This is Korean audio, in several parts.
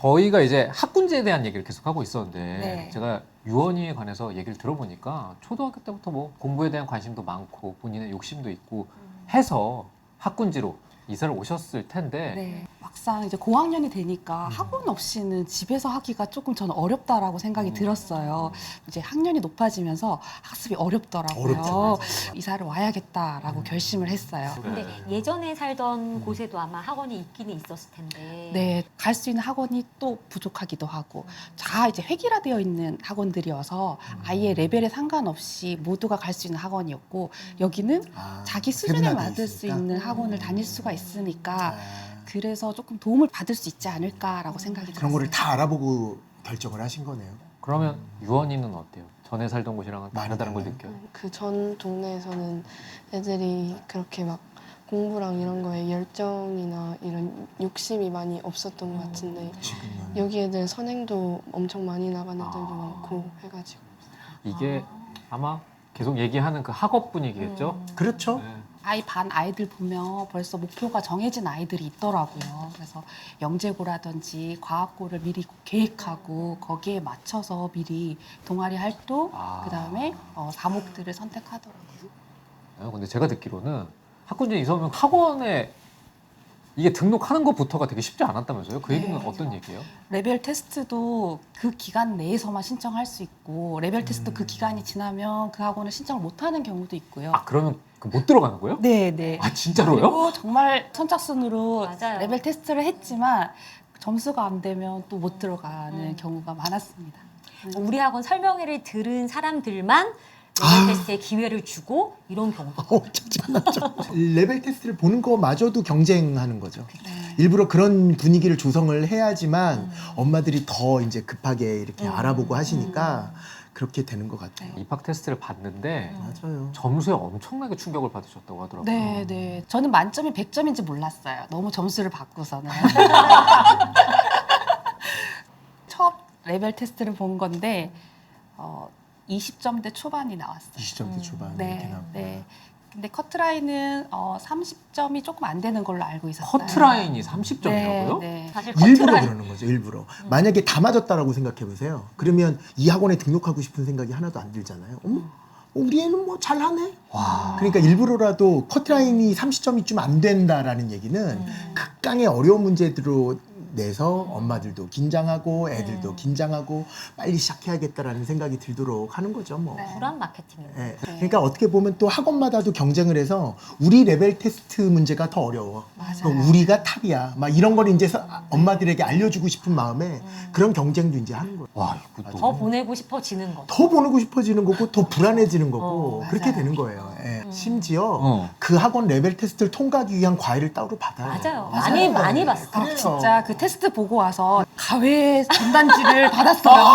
저희가 이제 학군제에 대한 얘기를 계속 하고 있었는데 네. 제가 유언이에 관해서 얘기를 들어보니까 초등학교 때부터 뭐 공부에 대한 관심도 많고 본인의 욕심도 있고 해서 학군지로 이사를 오셨을 텐데 네. 막상 이제 고학년이 되니까 음. 학원 없이는 집에서 하기가 조금 저는 어렵다라고 생각이 음. 들었어요. 이제 학년이 높아지면서 학습이 어렵더라고요. 어렵죠. 이사를 와야겠다라고 음. 결심을 했어요. 근데 네. 예전에 살던 곳에도 아마 학원이 있기는 있었을 텐데. 네, 갈 수 있는 학원이 또 부족하기도 하고, 다 이제 획일화되어 있는 학원들이어서 아예 레벨에 상관없이 모두가 갈 수 있는 학원이었고, 여기는 아, 자기 수준에 세분화돼 맞을 수 있으니까? 있는 학원을 다닐 수가 있으니까, 아, 그래서 조금 도움을 받을 수 있지 않을까라고 생각이 들었어요. 그런 거를 다 알아보고 결정을 하신 거네요. 그러면 유언이는 어때요? 전에 살던 곳이랑은 많이 다르다는 걸 달라요? 느껴요? 그 전 동네에서는 애들이 그렇게 막 공부랑 이런 거에 열정이나 이런 욕심이 많이 없었던 것 같은데 지금은 여기 애들 선행도 엄청 많이 나가는 애들도 아. 많고 해가지고 이게 아마 계속 얘기하는 그 학업 분위기겠죠? 음. 그렇죠. 네. 아이 반 아이들 보면 벌써 목표가 정해진 아이들이 있더라고요. 그래서 영재고라든지 과학고를 미리 계획하고 거기에 맞춰서 미리 동아리 활동, 아. 그 다음에 어, 과목들을 선택하더라고요. 네, 근데 제가 듣기로는 학군제 이사 오면 학원에 이게 등록하는 것부터가 되게 쉽지 않았다면서요? 그 네, 얘기는 맞아요. 어떤 얘기예요? 레벨 테스트도 그 기간 내에서만 신청할 수 있고 레벨 테스트 그 음. 기간이 지나면 그 학원을 신청을 못 하는 경우도 있고요. 아 그러면 그 못 들어가는 거예요? 네, 네. 아 진짜로요? 그리고 정말 선착순으로 맞아요. 레벨 테스트를 했지만 점수가 안 되면 또 못 들어가는 음. 경우가 많았습니다. 우리 학원 설명회를 들은 사람들만 레벨 아. 테스트에 기회를 주고 이런 경우도 어, 잠깐만요. 레벨 테스트를 보는 거마저도 경쟁하는 거죠. 네. 일부러 그런 분위기를 조성을 해야지만 음. 엄마들이 더 이제 급하게 이렇게 음. 알아보고 하시니까 그렇게 되는 것 같아요. 입학 테스트를 봤는데 음. 맞아요. 점수에 엄청나게 충격을 받으셨다고 하더라고요. 네, 네. 저는 만점이 100점인지 몰랐어요. 너무 점수를 받고서는. 첫 레벨 테스트를 본 건데 어, 20점대 초반이 나왔어요. 20점대 음. 초반 이렇게 네, 나오고. 네. 근데 커트라인은 어, 30점이 조금 안 되는 걸로 알고 있었어요. 커트라인이 30점이라고요? 네, 네. 사실 일부러 커트라인- 그러는 거죠. 일부러. 만약에 다 맞았다라고 생각해 보세요. 그러면 이 학원에 등록하고 싶은 생각이 하나도 안 들잖아요. 어머, 우리 애는 뭐 잘하네. 와. 그러니까 일부러라도 커트라인이 30점이 좀 안 된다라는 얘기는 음. 극강의 어려운 문제들로 내서 엄마들도 긴장하고 애들도 음. 긴장하고 빨리 시작해야겠다라는 생각이 들도록 하는 거죠. 뭐. 네. 불안 마케팅이에요. 예. 그러니까 어떻게 보면 또 학원마다도 경쟁을 해서 우리 레벨 테스트 문제가 더 어려워. 맞아요. 그럼 우리가 탑이야. 막 이런 걸 이제 서- 엄마들에게 알려주고 싶은 마음에 음. 그런 경쟁도 이제 하는 거예요. 와 이거. 더 보내고 싶어지는 거. 더 보내고 싶어지는 거고 더 불안해지는 거고 어, 그렇게 맞아요. 되는 거예요. 예. 음. 심지어 어. 그 학원 레벨 테스트를 통과하기 위한 과외를 따로 받아요. 맞아요. 맞아요. 많이 많이 봤어. 아, 그래요. 진짜 그 테스트 보고 와서 가외 전단지를 받았어요.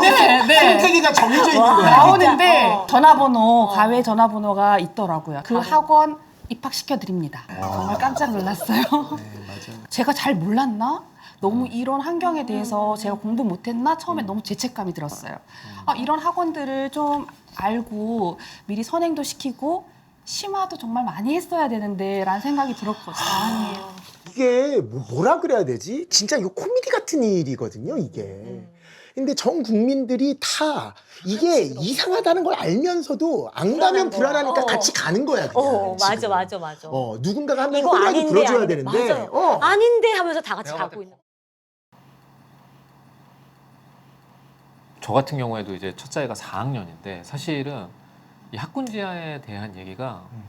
네, 네. 선택이가 정해져 있는 거야. 나오는데 어. 전화번호 어. 가외 전화번호가 있더라고요. 그. 학원 입학시켜 드립니다. 와. 정말 깜짝 놀랐어요. 네, 맞아요. 제가 잘 몰랐나? 너무 이런 환경에 대해서 제가 공부 못했나? 처음에 너무 죄책감이 들었어요. 아, 이런 학원들을 좀 알고 미리 선행도 시키고 심화도 정말 많이 했어야 되는데 라는 생각이 들었거든요. 이게 뭐- 뭐라 그래야 되지? 진짜 이거 코미디 같은 일이거든요, 이게. 음. 근데 전 국민들이 다 이게 이상하다는 걸 알면서도 안 가면. 불안하니까 어. 같이 가는 거야. 그냥, 어, 맞아, 지금. 맞아, 맞아. 어, 누군가가 하면 이거 호랑이 아닌데, 불어줘야 아닌데. 되는데. 맞아요. 어. 아닌데 하면서 다 같이 가고 있는. 저 같은 경우에도 이제 첫째가 4학년인데 사실은 이 학군지하에 대한 얘기가 음.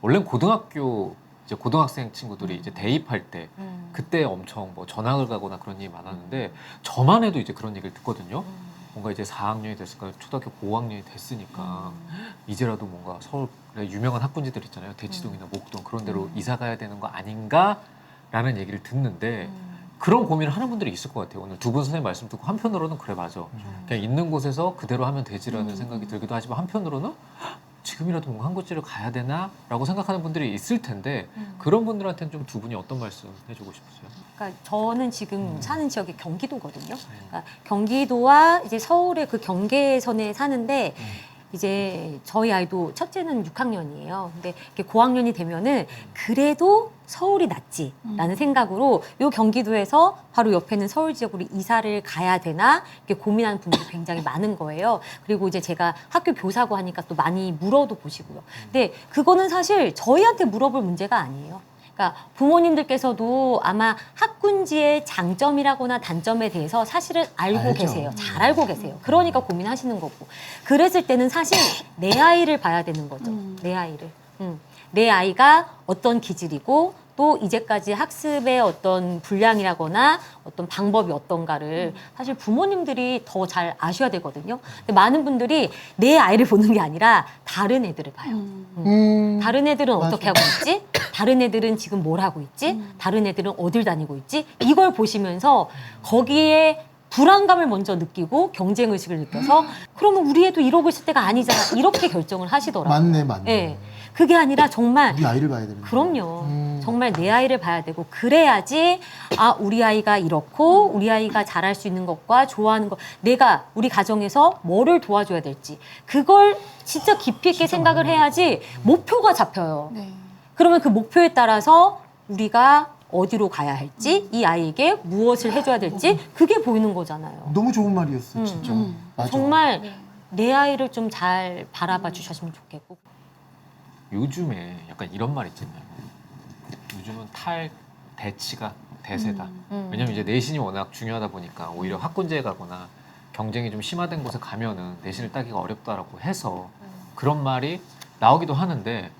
원래 고등학교 이제 고등학생 친구들이 이제 대입할 때 음. 그때 엄청 뭐 전학을 가거나 그런 일이 많았는데 저만 해도 이제 그런 얘기를 듣거든요. 음. 뭔가 이제 4학년이 됐을까 초등학교 고학년이 됐으니까 음. 이제라도 뭔가 서울 유명한 학군지들 있잖아요. 대치동이나 목동 그런 데로 음. 이사 가야 되는 거 아닌가라는 얘기를 듣는데 음. 그런 고민을 하는 분들이 있을 것 같아요. 오늘 두 분 선생님 말씀 듣고 한편으로는 그래 맞아. 음. 그냥 있는 곳에서 그대로 하면 되지라는 음. 생각이 들기도 하지만 한편으로는 헉, 지금이라도 뭔가 한 곳지를 가야 되나라고 생각하는 분들이 있을 텐데 음. 그런 분들한테는 좀 두 분이 어떤 말씀 해주고 싶으세요? 그러니까 저는 지금 음. 사는 지역이 경기도거든요. 그러니까 경기도와 이제 서울의 그 경계선에 사는데 이제 저희 아이도 첫째는 6학년이에요. 근데 이렇게 고학년이 되면은 그래도 서울이 낫지라는 생각으로 요 경기도에서 바로 옆에는 서울 지역으로 이사를 가야 되나 이렇게 고민하는 분들이 굉장히 많은 거예요. 그리고 이제 제가 학교 교사고 하니까 또 많이 물어도 보시고요. 근데 그거는 사실 저희한테 물어볼 문제가 아니에요. 그러니까 부모님들께서도 아마 학군지의 장점이라거나 단점에 대해서 사실은 알고 알죠. 계세요. 잘 알고 계세요. 그러니까 고민하시는 거고. 그랬을 때는 사실 내 아이를 봐야 되는 거죠. 내 아이를. 음. 내 아이가 어떤 기질이고 또 이제까지 학습의 어떤 분량이라거나 어떤 방법이 어떤가를 사실 부모님들이 더 잘 아셔야 되거든요. 근데 많은 분들이 내 아이를 보는 게 아니라 다른 애들을 봐요. 음, 다른 애들은. 어떻게 하고 있지? 다른 애들은 지금 뭘 하고 있지? 다른 애들은 어딜 다니고 있지? 이걸 보시면서 거기에 불안감을 먼저 느끼고 경쟁 의식을 느껴서 그러면 우리 애도 이러고 있을 때가 아니잖아. 이렇게 결정을 하시더라고요. 맞네, 맞네. 예. 그게 아니라 정말 우리 아이를 봐야 되는. 그럼요. 음. 정말 내 아이를 봐야 되고 그래야지 아 우리 아이가 이렇고 우리 아이가 잘할 수 있는 것과 좋아하는 것 내가 우리 가정에서 뭐를 도와줘야 될지 그걸 진짜 깊이 있게 생각을 해야지 목표가 잡혀요. 네. 그러면 그 목표에 따라서 우리가 어디로 가야 할지 이 아이에게 무엇을 해줘야 될지 그게 보이는 거잖아요. 너무 좋은 말이었어, 음. 진짜. 음. 맞아. 정말 네. 내 아이를 좀 잘 바라봐 주셨으면 좋겠고 요즘에 약간 이런 말 있잖아요. 요즘은 탈 대치가 대세다. 음. 왜냐면 이제 내신이 워낙 중요하다 보니까 오히려 학군제에 가거나 경쟁이 좀 심화된 곳에 가면은 내신을 따기가 어렵다라고 해서 그런 말이 나오기도 하는데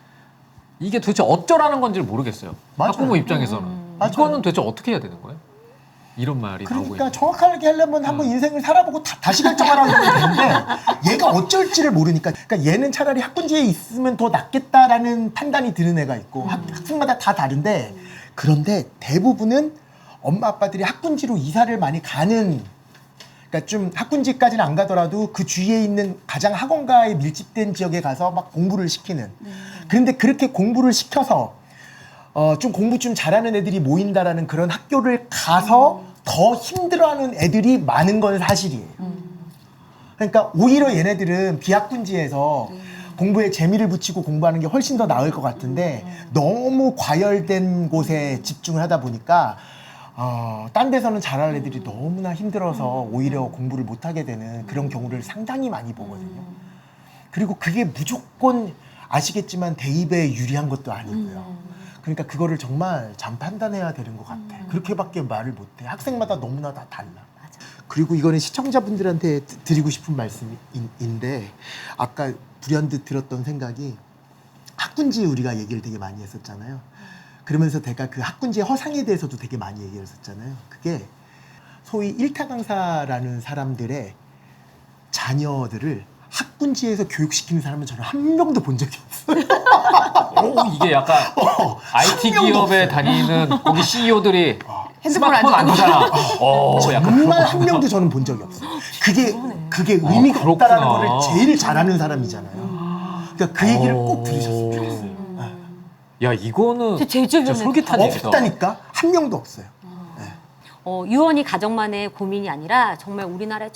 이게 도대체 어쩌라는 건지를 모르겠어요. 맞아요. 학부모 입장에서는 음. 이거는 도대체 어떻게 해야 되는 거예요? 이런 말이 나오고 그러니까. 정확하게 하려면 한번 음. 인생을 살아보고 다, 시 결정하라는 건데 얘가 어쩔지를 모르니까 그러니까 얘는 차라리 학군지에 있으면 더 낫겠다라는 판단이 드는 애가 있고 학, 학생마다 다 다른데 그런데 대부분은 엄마 아빠들이 학군지로 이사를 많이 가는 그러니까 좀 학군지까지는 안 가더라도 그 주위에 있는 가장 학원가에 밀집된 지역에 가서 막 공부를 시키는 그런데 그렇게 공부를 시켜서 어, 좀 공부 좀 잘하는 애들이 모인다라는 그런 학교를 가서 더 힘들어하는 애들이 많은 건 사실이에요. 그러니까 오히려 얘네들은 비학군지에서 공부에 재미를 붙이고 공부하는 게 훨씬 더 나을 것 같은데 너무 과열된 곳에 집중을 하다 보니까 어, 딴 데서는 잘할 애들이 너무나 힘들어서 오히려 공부를 못하게 되는 그런 경우를 상당히 많이 보거든요. 그리고 그게 무조건 아시겠지만 대입에 유리한 것도 아니고요. 그러니까 그거를 정말 잘 판단해야 되는 것 같아. 그렇게밖에 말을 못해. 학생마다 너무나 다 달라. 그리고 이거는 시청자분들한테 드- 드리고 싶은 말씀인데 아까 불현듯 들었던 생각이 학군지 우리가 얘기를 되게 많이 했었잖아요. 그러면서 제가 그 학군지의 허상에 대해서도 되게 많이 얘기했었잖아요. 그게 소위 일타 강사라는 사람들의 자녀들을 학군지에서 교육시키는 사람은 저는 한 명도 본 적이 없어요. 오, 이게 약간 어, IT 한 명도 기업에. 다니는 거기 CEO들이 핸드폰 안 스마트폰 안 주고. 주잖아. 어, 약간 정말 한 명도 저는 본 적이 없어요. 그게 그게 의미가. 없다라는 거를 제일 잘하는 사람이잖아요. 그러니까 그 얘기를 꼭 어. 들으셨으면 좋겠어요. 야 이거는 제 제일 주변에 진짜 솔깃한 얘기다. 없다니까 한 명도 없어요. 어, 유언이 가정만의 고민이 아니라 정말 우리나라에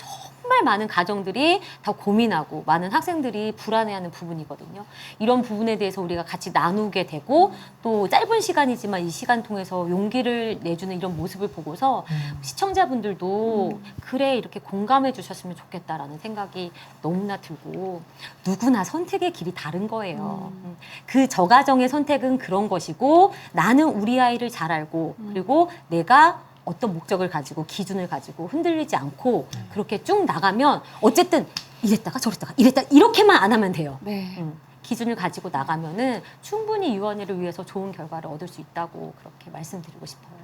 정말 많은 가정들이 다 고민하고 많은 학생들이 불안해하는 부분이거든요. 이런 부분에 대해서 우리가 같이 나누게 되고 또 짧은 시간이지만 이 시간 통해서 용기를 내주는 이런 모습을 보고서 시청자분들도 그래 이렇게 공감해 주셨으면 좋겠다라는 생각이 너무나 들고 누구나 선택의 길이 다른 거예요. 음. 그 저가정의 선택은 그런 것이고 나는 우리 아이를 잘 알고 그리고 내가 어떤 목적을 가지고 기준을 가지고 흔들리지 않고 그렇게 쭉 나가면 어쨌든 이랬다가 저랬다가 이랬다 이렇게만 안 하면 돼요. 네. 음, 기준을 가지고 나가면은 충분히 유언이를 위해서 좋은 결과를 얻을 수 있다고 그렇게 말씀드리고 싶어요.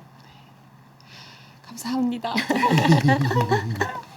감사합니다.